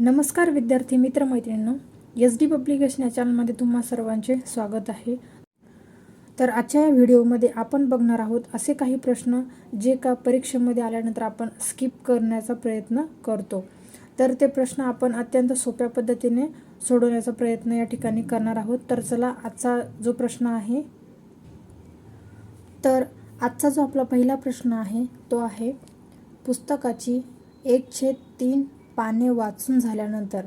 नमस्कार विद्यार्थी मित्र मैत्रिणींनो एस डी पब्लिकेशन या चॅनलमध्ये तुम्हा सर्वांचे स्वागत आहे. तर आजच्या या व्हिडिओमध्ये आपण बघणार आहोत असे काही प्रश्न जे का परीक्षेमध्ये आल्यानंतर आपण स्किप करण्याचा प्रयत्न करतो. तर ते प्रश्न आपण अत्यंत सोप्या पद्धतीने सोडवण्याचा प्रयत्न या ठिकाणी करणार आहोत. तर चला आजचा जो प्रश्न आहे तर आजचा जो आपला पहिला प्रश्न आहे तो आहे पुस्तकाची एक छेद तीन पाने वाचून झाल्यानंतर.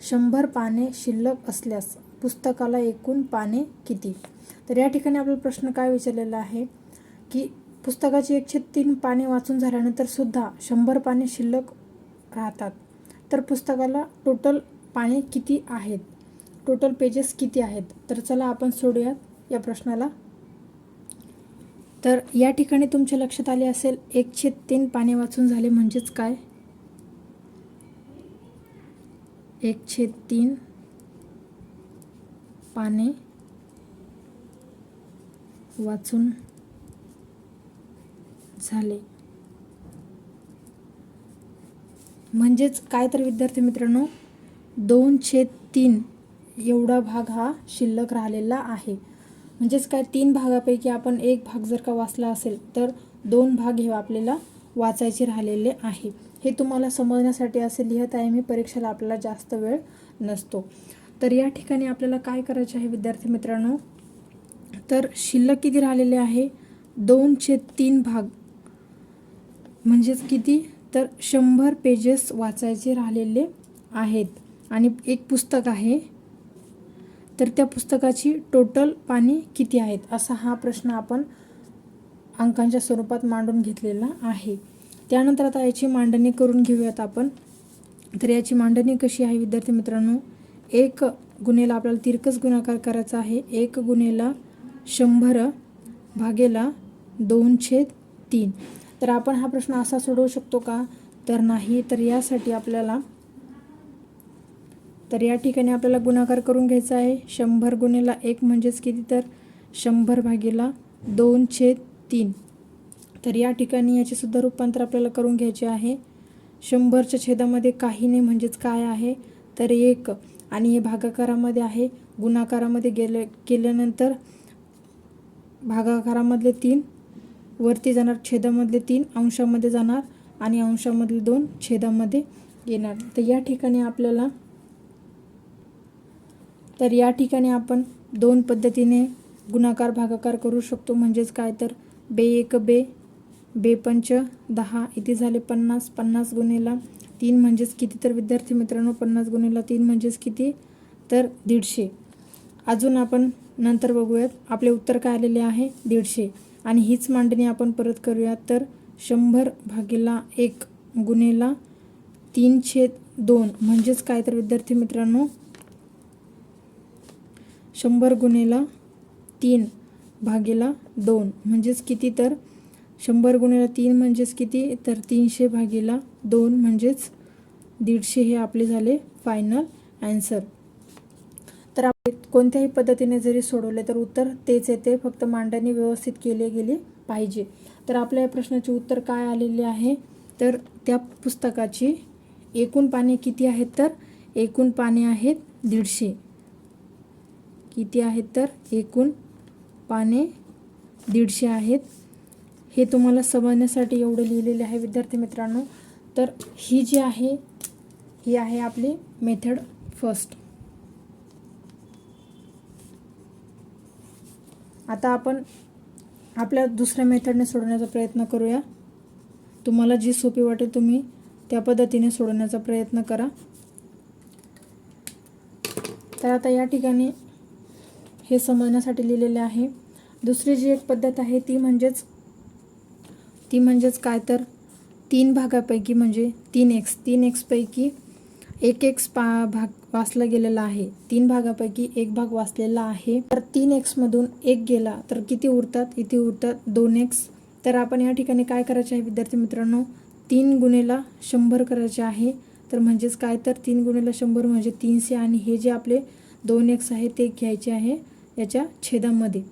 शंभर पाने शिल्लक असल्यास पुस्तकाला एकूण पाने किती? तर या ठिकाणी आपला प्रश्न काय विचारलेला आहे? की पुस्तकाची एकशे तीन पाने वाचून झाल्यानंतर सुद्धा शंभर पाने शिल्लक राहतात. तर पुस्तकाला टोटल पाने किती आहेत? टोटल पेजेस किती आहेत? तर चला आपण सोडूयात या प्रश्नाला. तर या ठिकाणी तुमच्या लक्षात आले असेल एकशे तीन पाने वाचून झाले म्हणजेच काय? एकशे तीन पाने वाचून झाले. म्हणजेच काय तर विद्यार्थी मित्रांनो दोन छेद तीन एवढा भाग हा शिल्लक राहिलेला आहे. म्हणजेच काय तीन भागापैकी आपण एक भाग जर का वाचला असेल तर दोन भाग हे आपल्याला वाचायचे राहिलेले आहे. हे तुम्हाला समजण्यासाठी असे लिहित आहे मी परीक्षेला आपल्याला जास्त वेळ नसतो. तर या ठिकाणी आपल्याला काय करायचे आहे विद्यार्थी मित्रांनो? तर शिल्लक किती राहिलेले आहे? दोनचे तीन भाग. म्हणजेच किती? तर शंभर पेजेस वाचायचे राहिलेले आहेत. आणि एक पुस्तक आहे. तर त्या पुस्तकाची टोटल पाने किती आहेत? असा हा प्रश्न आपण अंकांच्या स्वरूपात मांडून घेतलेला आहे. त्यानंतर आता याची मांडणी करून घेऊयात आपण. तर याची मांडणी कशी आहे विद्यार्थी मित्रांनो? एक गुन्हेला आपल्याला तिरकस गुणाकार करायचा आहे. एक गुन्हेला शंभर भागेला दोन छेद तीन. तर आपण हा प्रश्न असा सोडवू शकतो का? तर नाही. तर यासाठी आपल्याला तर या ठिकाणी आपल्याला गुणाकार करून घ्यायचा आहे. शंभर गुन्हेला एक म्हणजेच किती? तर शंभर भागेला दोन छेद तीन. तर या ठिकाणी याचे सुद्धा रूपांतर आपल्याला करून घ्यायचे आहे. शंभरच्या छेदामध्ये काही नाही म्हणजेच काय आहे? तर एक. आणि हे भागाकारामध्ये आहे. गुणाकारामध्ये गेले केल्यानंतर भागाकारामधले तीन वरती जाणार छेदामधले तीन अंशामध्ये जाणार आणि अंशामधले दोन छेदामध्ये येणार. तर या ठिकाणी आपल्याला तर या ठिकाणी आपण दोन पद्धतीने गुणाकार भागाकार करू शकतो. म्हणजेच काय? तर बे एक बे बे पंच दहा इथे झाले पन्नास पन्नास गुन्हेला तीन म्हणजेच किती? तर विद्यार्थी मित्रांनो पन्नास गुन्हेला तीन म्हणजेच किती? तर दीडशे. अजून आपण नंतर बघूयात आपले उत्तर काय आलेले आहे? दीडशे. आणि हीच मांडणी आपण परत करूयात तर शंभर भागीला एक गुन्हेला तीनशे दोन म्हणजेच काय? तर विद्यार्थी मित्रांनो शंभर गुन्हेला तीन. भागेला दोन. म्हणजेच किती तर? शंभर गुणेला तीन म्हणजेच किती? तर तीनशे भागेला दोन म्हणजेच दीडशे हे आपले झाले फायनल ॲन्सर तर आपले कोणत्याही पद्धतीने जरी सोडवले तर उत्तर तेच येते. फक्त मांडणी व्यवस्थित केले गेले पाहिजे. तर आपल्या या प्रश्नाचे उत्तर काय आलेले आहे? तर त्या पुस्तकाची एकूण पाने किती आहेत तर? एकूण पाने आहेत दीडशे. किती आहेत तर? एकूण पाने दीडशे आहेत. हे तुम्हाला समजण्यासाठी एवढं लिहिलेले आहे विद्यार्थी मित्रांनो. तर ही जी आहे ही आहे आपली मेथड फर्स्ट. आता आपण आपल्या दुसऱ्या मेथडने सोडवण्याचा प्रयत्न करूया. तुम्हाला जी सोपी वाटेल तुम्ही त्या पद्धतीने सोडवण्याचा प्रयत्न करा. तर आता या ठिकाणी हे समजण्यासाठी लिहिलेले आहे. दुसरी जी एक पद्धत आहे ती म्हणजेच ती म्हणजेच काय तर? तीन भागापैकी म्हणजे तीन एक्स तीन एक्सपैकी एक एक्स पा भाग वाचला गेलेला आहे. तीन भागापैकी एक भाग वाचलेला आहे. तर तीन एक्समधून एक गेला तर किती उरतात? इथे उरतात? दोन एक्स तर आपण या ठिकाणी काय करायचे आहे विद्यार्थी मित्रांनो? तीन गुन्हेला शंभर करायचे आहे. तर म्हणजेच काय तर? तीन गुन्हेला शंभर म्हणजे तीनशे आणि हे जे आपले दोन एक्स आहे ते घ्यायचे आहे. याच्या छेदामध्ये.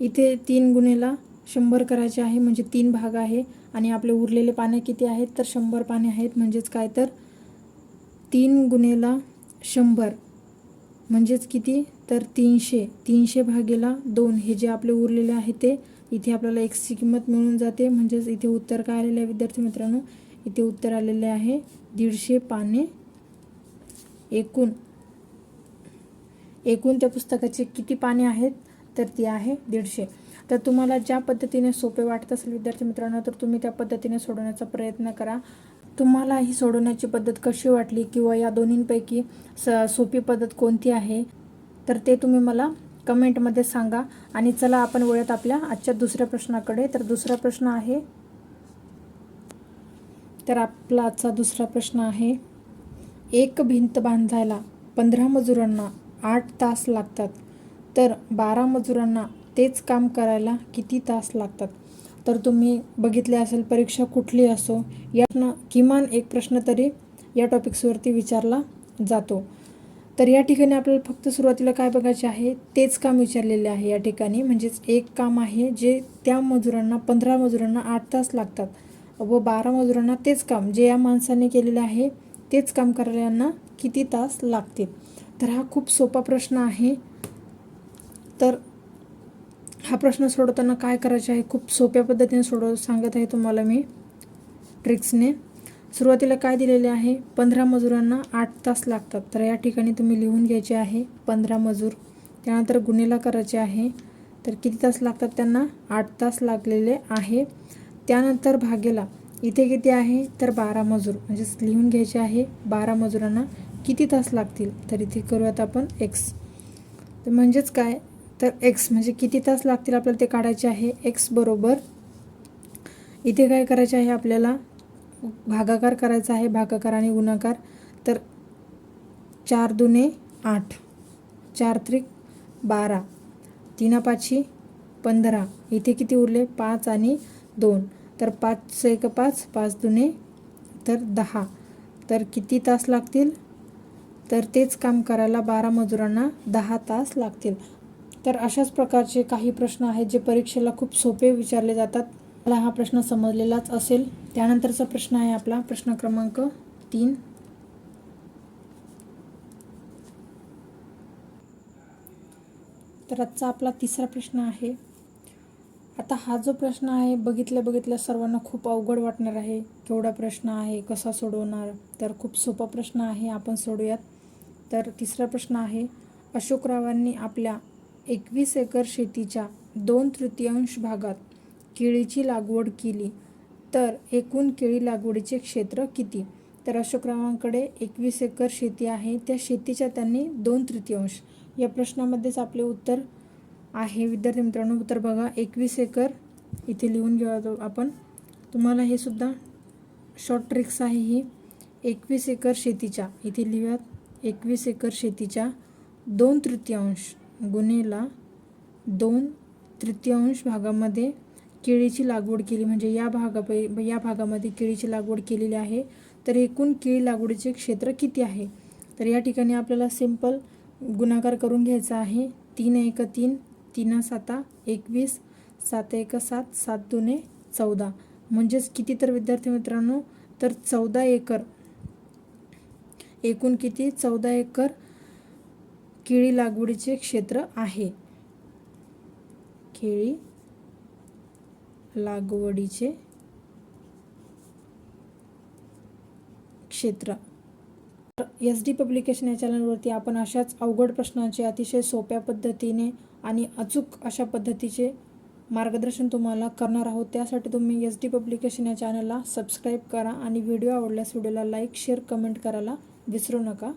इथे तीन गुन्हेला शंभर करायचे आहे म्हणजे तीन भाग आहे. आणि आपले उरलेले पाने किती आहेत? तर शंभर पाने आहेत म्हणजेच काय? तर तीन गुणेला शंभर म्हणजेच किती? तर तीनशे. तीनशे भागेला दोन. हे जे आपले उरलेले आहे ते इथे आपल्याला एक्सची किंमत मिळून जाते. म्हणजेच इथे उत्तर काय आलेले आहे विद्यार्थी मित्रांनो? इथे उत्तर आलेले आहे दीडशे पाने एकूण. एकूण त्या पुस्तकाचे किती पाने आहेत? तर ती आहे दीडशे. तर तुम्हाला ज्या पद्धतीने सोपे वाटत असेल विद्यार्थी मित्रांनो तर तुम्ही त्या पद्धतीने सोडवण्याचा प्रयत्न करा. तुम्हाला ही सोडवण्याची पद्धत कशी वाटली किंवा या दोन्हींपैकी स सोपी पद्धत कोणती आहे? तर ते तुम्ही मला कमेंटमध्ये सांगा. आणि चला आपण वळत आपल्या आजच्या दुसऱ्या प्रश्नाकडे. तर दुसरा प्रश्न आहे तर आपला आजचा दुसरा प्रश्न आहे एक भिंत बांधायला पंधरा मजुरांना आठ तास लागतात. तर बारा मजुरांना तेच काम करायला किती तास लागतात? तर तुम्ही बघितले असेल परीक्षा कुठली असो यातनं किमान एक प्रश्न तरी या टॉपिक्सवरती विचारला जातो. तर या ठिकाणी आपल्याला फक्त सुरुवातीला काय बघायचे आहे तेच काम विचारलेले आहे या ठिकाणी. म्हणजेच एक काम आहे जे त्या मजुरांना पंधरा मजुरांना आठ तास लागतात व बारा मजुरांना तेच काम जे या माणसाने केलेले आहे तेच काम करायला किती तास लागतील? तर हा खूप सोपा प्रश्न आहे. तर हा प्रश्न सोडवताना काय करायचे आहे? खूप सोप्या पद्धतीने सोडव सांगत आहे तुम्हाला मी ट्रिक्सने. सुरुवातीला काय दिलेले आहे? पंधरा मजुरांना आठ तास लागतात. तर या ठिकाणी तुम्ही लिहून घ्यायचे आहे पंधरा मजूर. त्यानंतर गुन्हेला करायचे आहे. तर किती तास लागतात त्यांना? आठ तास लागलेले आहे. त्यानंतर भागेला इथे किती आहे? तर बारा मजूर. म्हणजेच लिहून घ्यायचे आहे बारा मजुरांना किती तास लागतील? तर इथे करूयात आपण एक्स तर म्हणजेच काय? तर एक्स म्हणजे किती तास लागतील आपल्याला ते काढायचे आहे? एक्स बरोबर. इथे काय करायचे आहे आपल्याला? भागाकार करायचा आहे भागाकार आणि गुणाकार. तर चार दुने आठ. चार त्रिक बारा. तीना पाचशे पंधरा. इथे किती उरले? पाच आणि दोन. तर पाच एक पाच पाच दुने तर दहा. तर किती तास लागतील? तर तेच काम करायला बारा मजुरांना दहा तास लागतील. तर अशाच प्रकारचे काही प्रश्न आहेत जे परीक्षेला खूप सोपे विचारले जातात. मला हा प्रश्न समजलेलाच असेल. त्यानंतरचा प्रश्न आहे आपला. प्रश्न क्रमांक तीन. तर आजचा आपला तिसरा प्रश्न आहे. आता हा जो प्रश्न आहे बघितल्या बघितल्या सर्वांना खूप अवघड वाटणार आहे. केवढा प्रश्न आहे? कसा सोडवणार? तर खूप सोपा प्रश्न आहे. आपण सोडूयात. तर तिसरा प्रश्न आहे अशोकरावांनी आपल्या एकवीस एकर शेतीच्या दोन तृतीयांश भागात केळीची लागवड केली. तर एकूण केळी लागवडीचे क्षेत्र किती? तर अशोकरावांकडे एकवीस एकर शेती आहे त्या शेतीच्या त्यांनी दोन तृतीयांश. या प्रश्नामध्येच आपले उत्तर आहे. विद्यार्थी मित्रांनो उत्तर बघा. एकवीस एकर इथे लिहून घेऊया आपण. तुम्हाला हे सुद्धा शॉर्ट ट्रिक्स आहे ही. एकवीस एकर शेतीच्या इथे लिहूयात. एकवीस एकर शेतीच्या दोन तृतीयांश गुन्हेला दोन तृतीयांश भागामध्ये केळीची लागवड केली. म्हणजे या भागापै या भागामध्ये केळीची लागवड केलेली आहे. तर एकूण केळी लागवडीचे क्षेत्र किती आहे? तर या ठिकाणी आपल्याला सिंपल गुणाकार करून घ्यायचा आहे. तीन एक तीन तीन साता एकवीस सात एक सात सात दुने चौदा. म्हणजेच किती तर विद्यार्थी मित्रांनो? तर चौदा एकर एकूण किती? चौदा एकर केळी लागवडीचे क्षेत्र आहे. केळी लागवडीचे क्षेत्र. एस डी पब्लिकेशन या चॅनलवरती आपण अशाच अवघड प्रश्नांचे अतिशय सोप्या पद्धतीने आणि अचूक अशा पद्धतीचे मार्गदर्शन तुम्हाला करणार आहोत. त्यासाठी तुम्ही एस डी पब्लिकेशन या चॅनलला सबस्क्राईब करा आणि व्हिडिओ आवडल्यास व्हिडिओला लाईक शेअर कमेंट करायला विसरू नका.